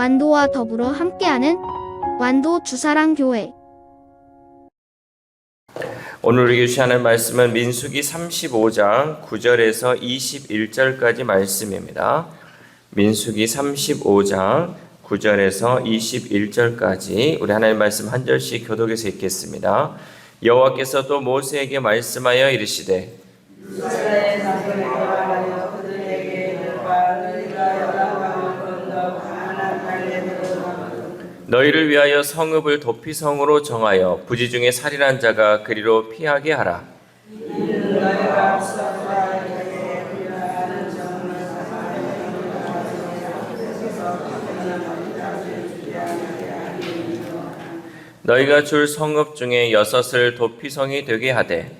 완도와 더불어 함께하는 완도 주사랑 교회. 오늘 우리 교시하는 말씀은 민수기 35장 9절에서 21절까지 말씀입니다. 민수기 35장 9절에서 21절까지 우리 하나님 말씀 한 절씩 교독해서 읽겠습니다. 여호와께서 또 모세에게 말씀하여 이르시되 너희를 위하여 성읍을 도피성으로 정하여 부지 중에 살인한 자가 그리로 피하게 하라. 너희가 줄 성읍 중에 여섯을 도피성이 되게 하되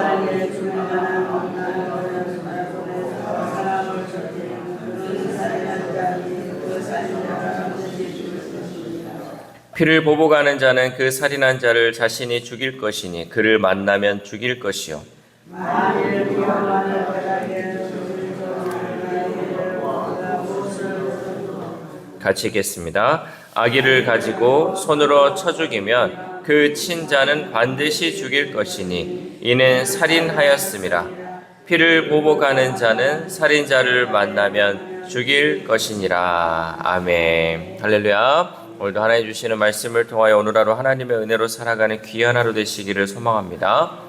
피를 보복하는 자는 그 살인한 자를 자신이 죽일 것이니 그를 만나면 죽일 것이요. 같이 읽겠습니다. 아기를 가지고 손으로 쳐 죽이면 그 친자는 반드시 죽일 것이니 이는 살인하였음이라. 피를 보복하는 자는 살인자를 만나면 죽일 것이니라. 아멘. 할렐루야. 오늘도 하나님 주시는 말씀을 통하여 오늘 하루 하나님의 은혜로 살아가는 귀한 하루 되시기를 소망합니다.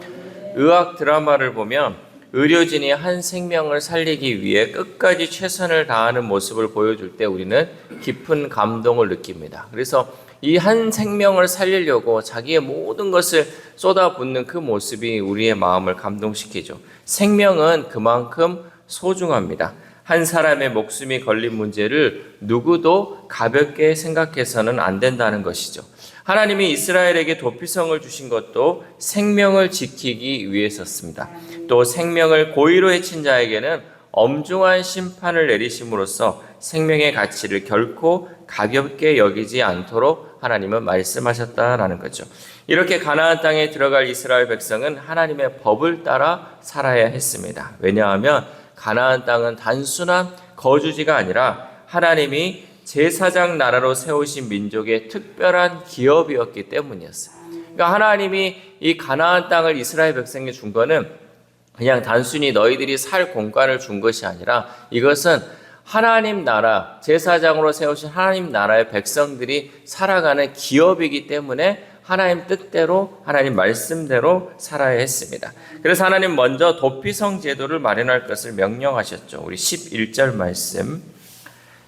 의학 드라마를 보면 의료진이 한 생명을 살리기 위해 끝까지 최선을 다하는 모습을 보여줄 때 우리는 깊은 감동을 느낍니다. 그래서 이 한 생명을 살리려고 자기의 모든 것을 쏟아붓는 그 모습이 우리의 마음을 감동시키죠. 생명은 그만큼 소중합니다. 한 사람의 목숨이 걸린 문제를 누구도 가볍게 생각해서는 안 된다는 것이죠. 하나님이 이스라엘에게 도피성을 주신 것도 생명을 지키기 위해서였습니다. 또 생명을 고의로 해친 자에게는 엄중한 심판을 내리심으로써 생명의 가치를 결코 가볍게 여기지 않도록 하나님은 말씀하셨다라는 거죠. 이렇게 가나안 땅에 들어갈 이스라엘 백성은 하나님의 법을 따라 살아야 했습니다. 왜냐하면 가나안 땅은 단순한 거주지가 아니라 하나님이 제사장 나라로 세우신 민족의 특별한 기업이었기 때문이었어요. 그러니까 하나님이 이 가나안 땅을 이스라엘 백성에게 준 거는 그냥 단순히 너희들이 살 공간을 준 것이 아니라 이것은 하나님 나라, 제사장으로 세우신 하나님 나라의 백성들이 살아가는 기업이기 때문에 하나님 뜻대로 하나님 말씀대로 살아야 했습니다. 그래서 하나님 먼저 도피성 제도를 마련할 것을 명령하셨죠. 우리 11절 말씀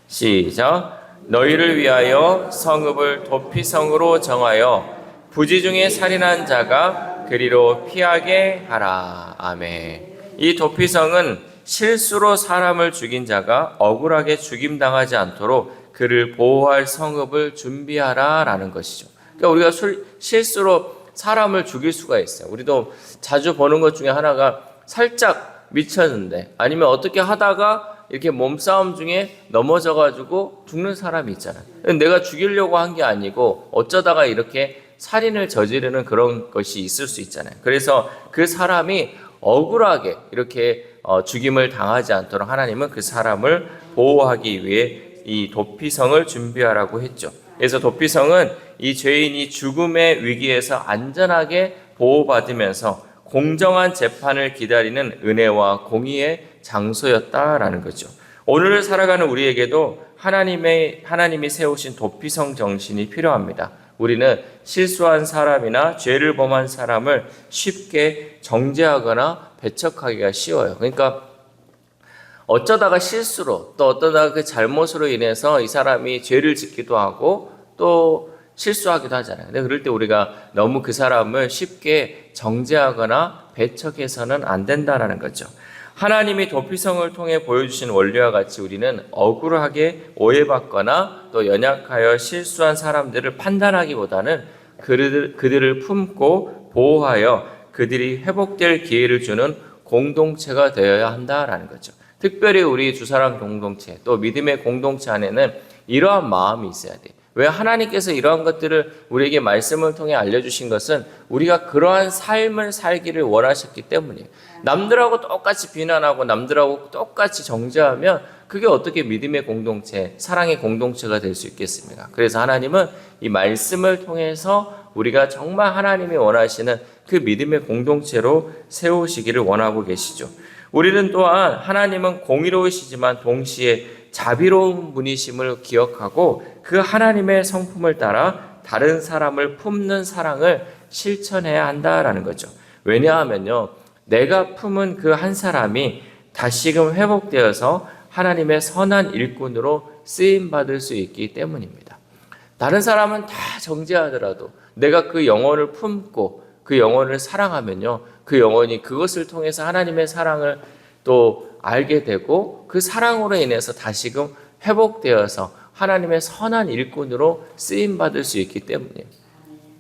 시작 너희를 위하여 성읍을 도피성으로 정하여 부지 중에 살인한 자가 그리로 피하게 하라. 아멘. 이 도피성은 실수로 사람을 죽인 자가 억울하게 죽임당하지 않도록 그를 보호할 성읍을 준비하라 라는 것이죠. 그러니까 우리가 술, 실수로 사람을 죽일 수가 있어요. 우리도 자주 보는 것 중에 하나가 살짝 미쳤는데 아니면 어떻게 하다가 이렇게 몸싸움 중에 넘어져 가지고 죽는 사람이 있잖아요. 내가 죽이려고 한 게 아니고 어쩌다가 이렇게 살인을 저지르는 그런 것이 있을 수 있잖아요. 그래서 그 사람이 억울하게 이렇게 어, 죽임을 당하지 않도록 하나님은 그 사람을 보호하기 위해 이 도피성을 준비하라고 했죠. 그래서 도피성은 이 죄인이 죽음의 위기에서 안전하게 보호받으면서 공정한 재판을 기다리는 은혜와 공의의 장소였다라는 거죠. 오늘을 살아가는 우리에게도 하나님의 하나님이 세우신 도피성 정신이 필요합니다. 우리는 실수한 사람이나 죄를 범한 사람을 쉽게 정죄하거나 배척하기가 쉬워요. 그러니까 어쩌다가 실수로 또 어쩌다가 그 잘못으로 인해서 이 사람이 죄를 짓기도 하고 또 실수하기도 하잖아요. 근데 그럴 때 우리가 너무 그 사람을 쉽게 정죄하거나 배척해서는 안 된다라는 거죠. 하나님이 도피성을 통해 보여주신 원리와 같이 우리는 억울하게 오해받거나 또 연약하여 실수한 사람들을 판단하기보다는 그들, 그들을 품고 보호하여 그들이 회복될 기회를 주는 공동체가 되어야 한다라는 거죠. 특별히 우리 주사람 공동체 또 믿음의 공동체 안에는 이러한 마음이 있어야 돼. 왜 하나님께서 이러한 것들을 우리에게 말씀을 통해 알려주신 것은 우리가 그러한 삶을 살기를 원하셨기 때문이에요. 남들하고 똑같이 비난하고 남들하고 똑같이 정죄하면 그게 어떻게 믿음의 공동체, 사랑의 공동체가 될 수 있겠습니까? 그래서 하나님은 이 말씀을 통해서 우리가 정말 하나님이 원하시는 그 믿음의 공동체로 세우시기를 원하고 계시죠. 우리는 또한 하나님은 공의로우시지만 동시에 자비로운 분이심을 기억하고 그 하나님의 성품을 따라 다른 사람을 품는 사랑을 실천해야 한다라는 거죠. 왜냐하면요, 내가 품은 그 한 사람이 다시금 회복되어서 하나님의 선한 일꾼으로 쓰임 받을 수 있기 때문입니다. 다른 사람은 다 정죄하더라도 내가 그 영혼을 품고 그 영혼을 사랑하면요, 그 영혼이 그것을 통해서 하나님의 사랑을 또 알게 되고 그 사랑으로 인해서 다시금 회복되어서 하나님의 선한 일꾼으로 쓰임 받을 수 있기 때문이에요.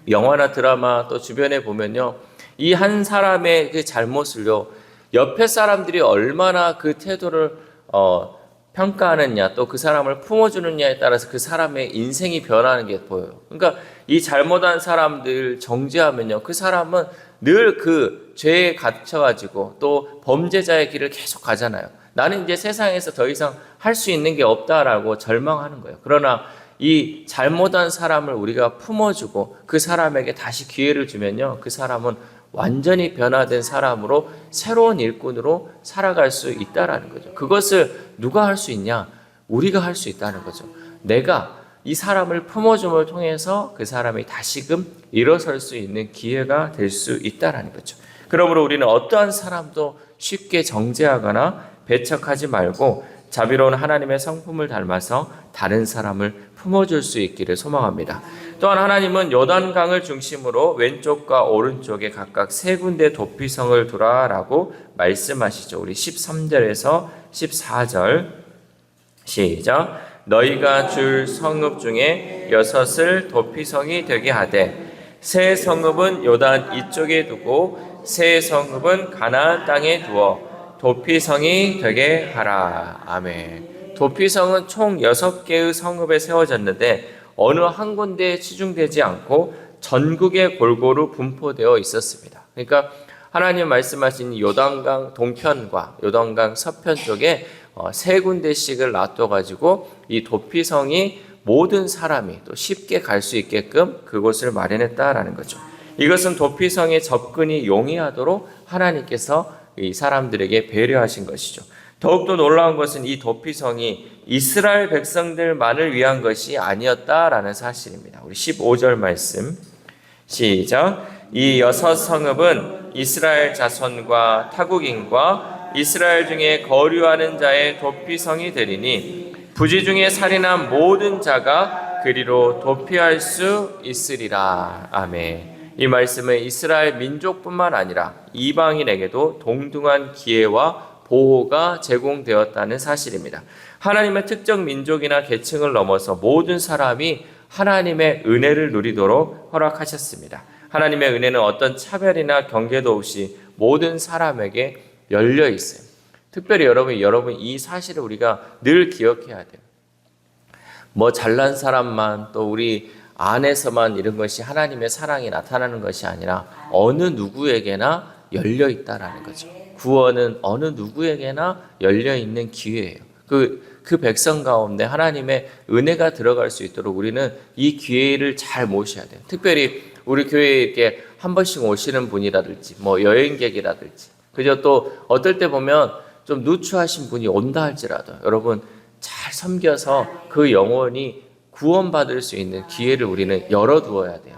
영화나 드라마 또 주변에 보면요. 이 한 사람의 그 잘못을요. 옆에 사람들이 얼마나 그 태도를 어, 평가하느냐 또 그 사람을 품어주느냐에 따라서 그 사람의 인생이 변하는 게 보여요. 그러니까 이 잘못한 사람들 정죄하면요. 그 사람은 늘 그 죄에 갇혀가지고 또 범죄자의 길을 계속 가잖아요. 나는 이제 세상에서 더 이상 할 수 있는 게 없다라고 절망하는 거예요. 그러나 이 잘못한 사람을 우리가 품어주고 그 사람에게 다시 기회를 주면요. 그 사람은 완전히 변화된 사람으로 새로운 일꾼으로 살아갈 수 있다라는 거죠. 그것을 누가 할 수 있냐? 우리가 할 수 있다는 거죠. 내가 이 사람을 품어줌을 통해서 그 사람이 다시금 일어설 수 있는 기회가 될 수 있다라는 거죠. 그러므로 우리는 어떠한 사람도 쉽게 정죄하거나 배척하지 말고 자비로운 하나님의 성품을 닮아서 다른 사람을 품어줄 수 있기를 소망합니다. 또한 하나님은 요단강을 중심으로 왼쪽과 오른쪽에 각각 세 군데 도피성을 두라라고 말씀하시죠. 우리 13절에서 14절 시작. 너희가 줄 성읍 중에 여섯을 도피성이 되게 하되 세 성읍은 요단 이쪽에 두고 세 성읍은 가나안 땅에 두어 도피성이 되게 하라. 아멘. 도피성은 총 여섯 개의 성읍에 세워졌는데 어느 한 군데에 치중되지 않고 전국에 골고루 분포되어 있었습니다. 그러니까 하나님 말씀하신 요단강 동편과 요단강 서편 쪽에 어, 세 군데씩을 놔둬 가지고 이 도피성이 모든 사람이 또 쉽게 갈 수 있게끔 그곳을 마련했다라는 거죠. 이것은 도피성의 접근이 용이하도록 하나님께서 이 사람들에게 배려하신 것이죠. 더욱더 놀라운 것은 이 도피성이 이스라엘 백성들만을 위한 것이 아니었다라는 사실입니다. 우리 15절 말씀 시작. 이 여섯 성읍은 이스라엘 자손과 타국인과 이스라엘 중에 거류하는 자의 도피성이 되리니 부지 중에 살인한 모든 자가 그리로 도피할 수 있으리라. 아멘. 이 말씀은 이스라엘 민족뿐만 아니라 이방인에게도 동등한 기회와 보호가 제공되었다는 사실입니다. 하나님의 특정 민족이나 계층을 넘어서 모든 사람이 하나님의 은혜를 누리도록 허락하셨습니다. 하나님의 은혜는 어떤 차별이나 경계도 없이 모든 사람에게 열려 있어요. 특별히 여러분, 여러분 이 사실을 우리가 늘 기억해야 돼요. 뭐 잘난 사람만 또 우리 안에서만 이런 것이 하나님의 사랑이 나타나는 것이 아니라 어느 누구에게나 열려 있다라는 거죠. 구원은 어느 누구에게나 열려 있는 기회예요. 그, 그 백성 가운데 하나님의 은혜가 들어갈 수 있도록 우리는 이 기회를 잘 모셔야 돼요. 특별히 우리 교회에 이렇게 한 번씩 오시는 분이라든지, 뭐 여행객이라든지, 그저 또 어떨 때 보면 좀 누추하신 분이 온다 할지라도 여러분 잘 섬겨서 그 영혼이 구원받을 수 있는 기회를 우리는 열어두어야 돼요.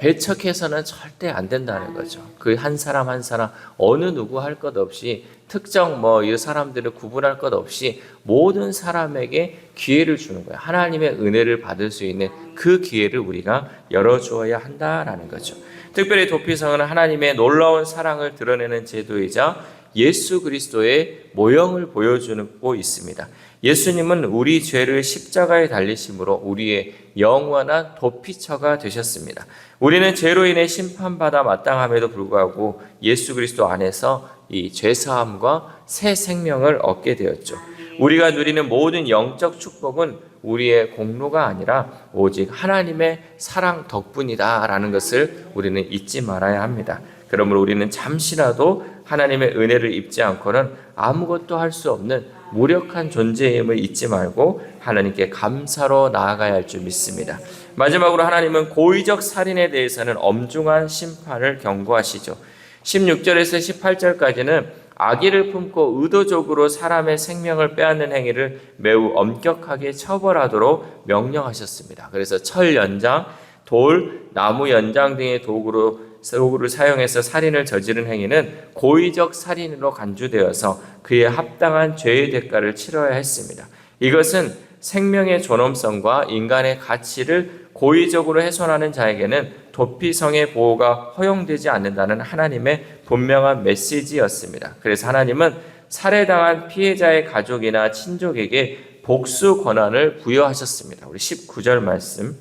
배척해서는 절대 안 된다는 거죠. 그 한 사람 한 사람 어느 누구 할 것 없이 특정 뭐 이 사람들을 구분할 것 없이 모든 사람에게 기회를 주는 거예요. 하나님의 은혜를 받을 수 있는 그 기회를 우리가 열어 주어야 한다라는 거죠. 특별히 도피성은 하나님의 놀라운 사랑을 드러내는 제도이자 예수 그리스도의 모형을 보여주고 있습니다. 예수님은 우리 죄를 십자가에 달리심으로 우리의 영원한 도피처가 되셨습니다. 우리는 죄로 인해 심판받아 마땅함에도 불구하고 예수 그리스도 안에서 이 죄사함과 새 생명을 얻게 되었죠. 우리가 누리는 모든 영적 축복은 우리의 공로가 아니라 오직 하나님의 사랑 덕분이다라는 것을 우리는 잊지 말아야 합니다. 그러므로 우리는 잠시라도 하나님의 은혜를 입지 않고는 아무것도 할 수 없는 무력한 존재임을 잊지 말고 하나님께 감사로 나아가야 할 줄 믿습니다. 마지막으로 하나님은 고의적 살인에 대해서는 엄중한 심판을 경고하시죠. 16절에서 18절까지는 아기를 품고 의도적으로 사람의 생명을 빼앗는 행위를 매우 엄격하게 처벌하도록 명령하셨습니다. 그래서 철 연장, 돌, 나무 연장 등의 도구로 도구를 사용해서 살인을 저지른 행위는 고의적 살인으로 간주되어서 그에 합당한 죄의 대가를 치러야 했습니다. 이것은 생명의 존엄성과 인간의 가치를 고의적으로 훼손하는 자에게는 도피성의 보호가 허용되지 않는다는 하나님의 분명한 메시지였습니다. 그래서 하나님은 살해당한 피해자의 가족이나 친족에게 복수 권한을 부여하셨습니다. 우리 19절 말씀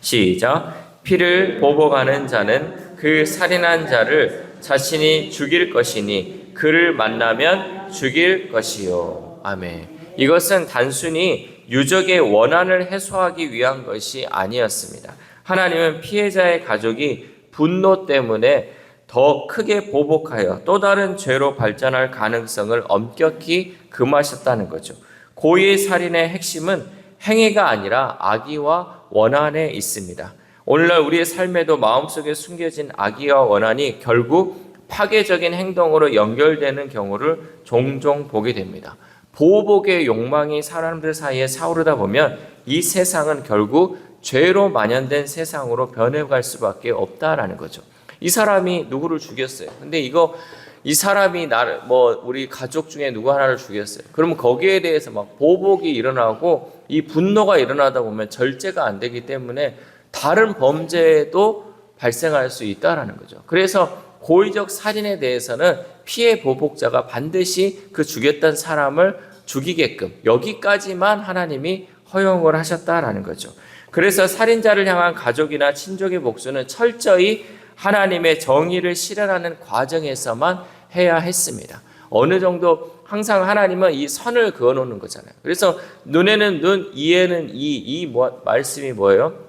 시작. 피를 보복하는 자는 그 살인한 자를 자신이 죽일 것이니 그를 만나면 죽일 것이요. 아멘. 이것은 단순히 유족의 원한을 해소하기 위한 것이 아니었습니다. 하나님은 피해자의 가족이 분노 때문에 더 크게 보복하여 또 다른 죄로 발전할 가능성을 엄격히 금하셨다는 거죠. 고의 살인의 핵심은 행위가 아니라 악의와 원한에 있습니다. 오늘날 우리의 삶에도 마음속에 숨겨진 악의와 원한이 결국 파괴적인 행동으로 연결되는 경우를 종종 보게 됩니다. 보복의 욕망이 사람들 사이에 사오르다 보면 이 세상은 결국 죄로 만연된 세상으로 변해갈 수밖에 없다라는 거죠. 이 사람이 누구를 죽였어요. 근데 이거 이 사람이 나를 뭐 우리 가족 중에 누구 하나를 죽였어요. 그러면 거기에 대해서 막 보복이 일어나고 이 분노가 일어나다 보면 절제가 안 되기 때문에 다른 범죄도 발생할 수 있다라는 거죠. 그래서 고의적 살인에 대해서는 피해 보복자가 반드시 그 죽였던 사람을 죽이게끔 여기까지만 하나님이 허용을 하셨다라는 거죠. 그래서 살인자를 향한 가족이나 친족의 복수는 철저히 하나님의 정의를 실현하는 과정에서만 해야 했습니다. 어느 정도 항상 하나님은 이 선을 그어 놓는 거잖아요. 그래서 눈에는 눈, 이에는 이, 이 뭐, 말씀이 뭐예요?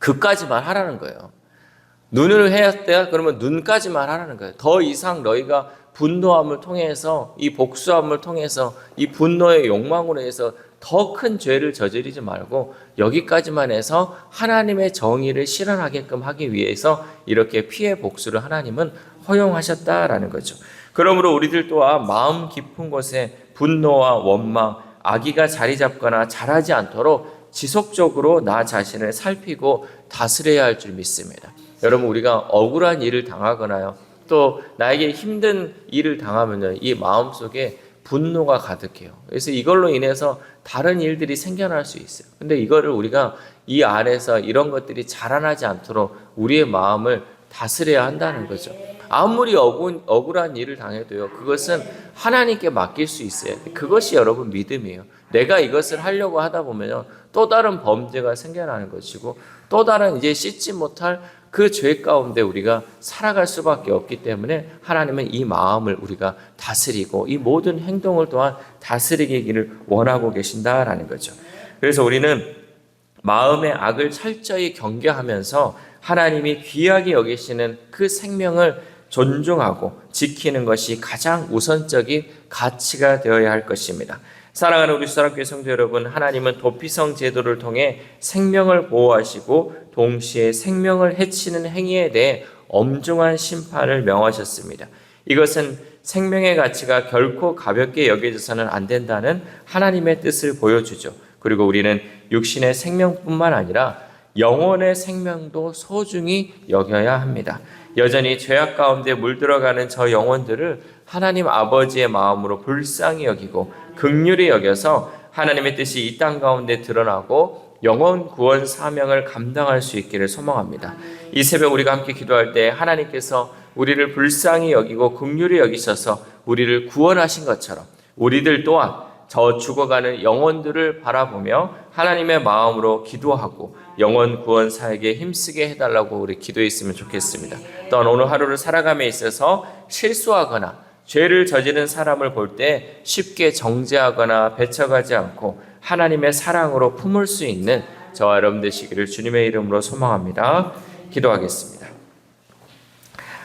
그까지만 하라는 거예요. 눈을 해야 돼 그러면 눈까지만 하라는 거예요. 더 이상 너희가 분노함을 통해서 이 복수함을 통해서 이 분노의 욕망으로 해서 더 큰 죄를 저지르지 말고 여기까지만 해서 하나님의 정의를 실현하게끔 하기 위해서 이렇게 피해 복수를 하나님은 허용하셨다라는 거죠. 그러므로 우리들 또한 마음 깊은 곳에 분노와 원망, 악의가 자리 잡거나 자라지 않도록 지속적으로 나 자신을 살피고 다스려야 할 줄 믿습니다. 여러분 우리가 억울한 일을 당하거나요. 또 나에게 힘든 일을 당하면요. 이 마음속에 분노가 가득해요. 그래서 이걸로 인해서 다른 일들이 생겨날 수 있어요. 근데 이거를 우리가 이 안에서 이런 것들이 자라나지 않도록 우리의 마음을 다스려야 한다는 거죠. 아무리 억울, 억울한 일을 당해도요, 그것은 하나님께 맡길 수 있어요. 그것이 여러분 믿음이에요. 내가 이것을 하려고 하다 보면요, 또 다른 범죄가 생겨나는 것이고, 또 다른 이제 씻지 못할 그 죄 가운데 우리가 살아갈 수밖에 없기 때문에 하나님은 이 마음을 우리가 다스리고 이 모든 행동을 또한 다스리기를 원하고 계신다라는 거죠. 그래서 우리는 마음의 악을 철저히 경계하면서 하나님이 귀하게 여기시는 그 생명을 존중하고 지키는 것이 가장 우선적인 가치가 되어야 할 것입니다. 사랑하는 우리 사랑교회 성도 여러분, 하나님은 도피성 제도를 통해 생명을 보호하시고 동시에 생명을 해치는 행위에 대해 엄중한 심판을 명하셨습니다. 이것은 생명의 가치가 결코 가볍게 여겨져서는 안 된다는 하나님의 뜻을 보여주죠. 그리고 우리는 육신의 생명뿐만 아니라 영혼의 생명도 소중히 여겨야 합니다. 여전히 죄악 가운데 물들어가는 저 영혼들을 하나님 아버지의 마음으로 불쌍히 여기고 극률히 여겨서 하나님의 뜻이 이 땅 가운데 드러나고 영원 구원 사명을 감당할 수 있기를 소망합니다. 이 새벽 우리가 함께 기도할 때 하나님께서 우리를 불쌍히 여기고 긍휼히 여기셔서 우리를 구원하신 것처럼 우리들 또한 저 죽어가는 영혼들을 바라보며 하나님의 마음으로 기도하고 영원 구원 사에게 힘쓰게 해달라고 우리 기도했으면 좋겠습니다. 또한 오늘 하루를 살아감에 있어서 실수하거나 죄를 저지른 사람을 볼 때 쉽게 정죄하거나 배척하지 않고 하나님의 사랑으로 품을 수 있는 저와 여러분 되시기를 주님의 이름으로 소망합니다. 기도하겠습니다.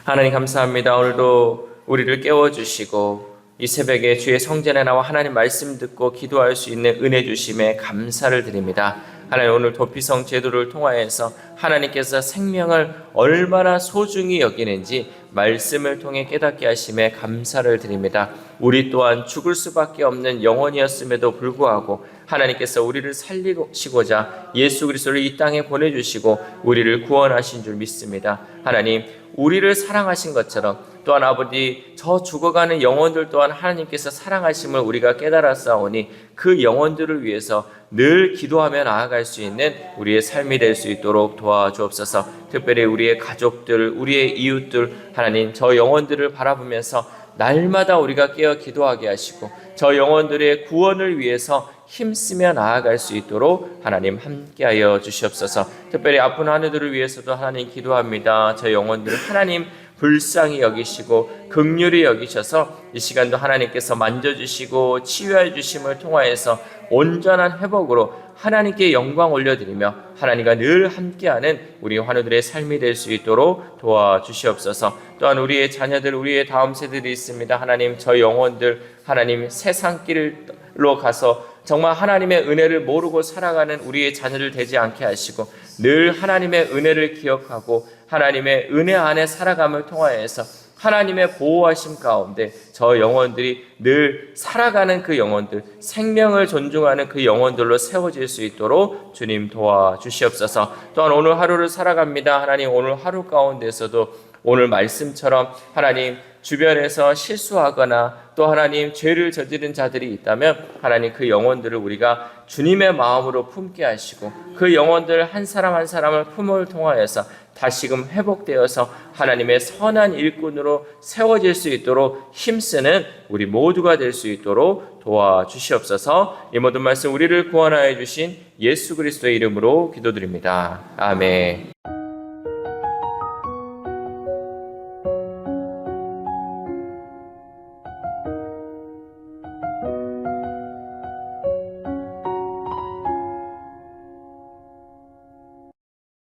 하나님 감사합니다. 오늘도 우리를 깨워주시고 이 새벽에 주의 성전에 나와 하나님 말씀 듣고 기도할 수 있는 은혜 주심에 감사를 드립니다. 하나님 오늘 도피성 제도를 통하여서 하나님께서 생명을 얼마나 소중히 여기는지 말씀을 통해 깨닫게 하심에 감사를 드립니다. 우리 또한 죽을 수밖에 없는 영혼이었음에도 불구하고 하나님께서 우리를 살리시고자 예수 그리스도를 이 땅에 보내주시고 우리를 구원하신 줄 믿습니다. 하나님 우리를 사랑하신 것처럼 또한 아버지 저 죽어가는 영혼들 또한 하나님께서 사랑하심을 우리가 깨달았사오니 그 영혼들을 위해서 늘 기도하며 나아갈 수 있는 우리의 삶이 될 수 있도록 도와주옵소서. 특별히 우리의 가족들, 우리의 이웃들 하나님 저 영혼들을 바라보면서 날마다 우리가 깨어 기도하게 하시고 저 영혼들의 구원을 위해서 힘쓰며 나아갈 수 있도록 하나님 함께하여 주시옵소서. 특별히 아픈 하늘들을 위해서도 하나님 기도합니다. 저 영혼들을 하나님 불쌍히 여기시고 극률이 여기셔서 이 시간도 하나님께서 만져주시고 치유해 주심을 통하여서 온전한 회복으로 하나님께 영광 올려드리며 하나님과 늘 함께하는 우리 환우들의 삶이 될 수 있도록 도와주시옵소서. 또한 우리의 자녀들, 우리의 다음 세들이 있습니다. 하나님 저 영혼들 하나님 세상 길로 가서 정말 하나님의 은혜를 모르고 살아가는 우리의 자녀들 되지 않게 하시고 늘 하나님의 은혜를 기억하고 하나님의 은혜 안에 살아감을 통하여서 하나님의 보호하심 가운데 저 영혼들이 늘 살아가는 그 영혼들, 생명을 존중하는 그 영혼들로 세워질 수 있도록 주님 도와주시옵소서. 또한 오늘 하루를 살아갑니다. 하나님 오늘 하루 가운데서도 오늘 말씀처럼 하나님 주변에서 실수하거나 또 하나님 죄를 저지른 자들이 있다면 하나님 그 영혼들을 우리가 주님의 마음으로 품게 하시고 그 영혼들 한 사람 한 사람을 품을 통하여서 다시금 회복되어서 하나님의 선한 일꾼으로 세워질 수 있도록 힘쓰는 우리 모두가 될 수 있도록 도와주시옵소서. 이 모든 말씀 우리를 구원하여 주신 예수 그리스도의 이름으로 기도드립니다. 아멘.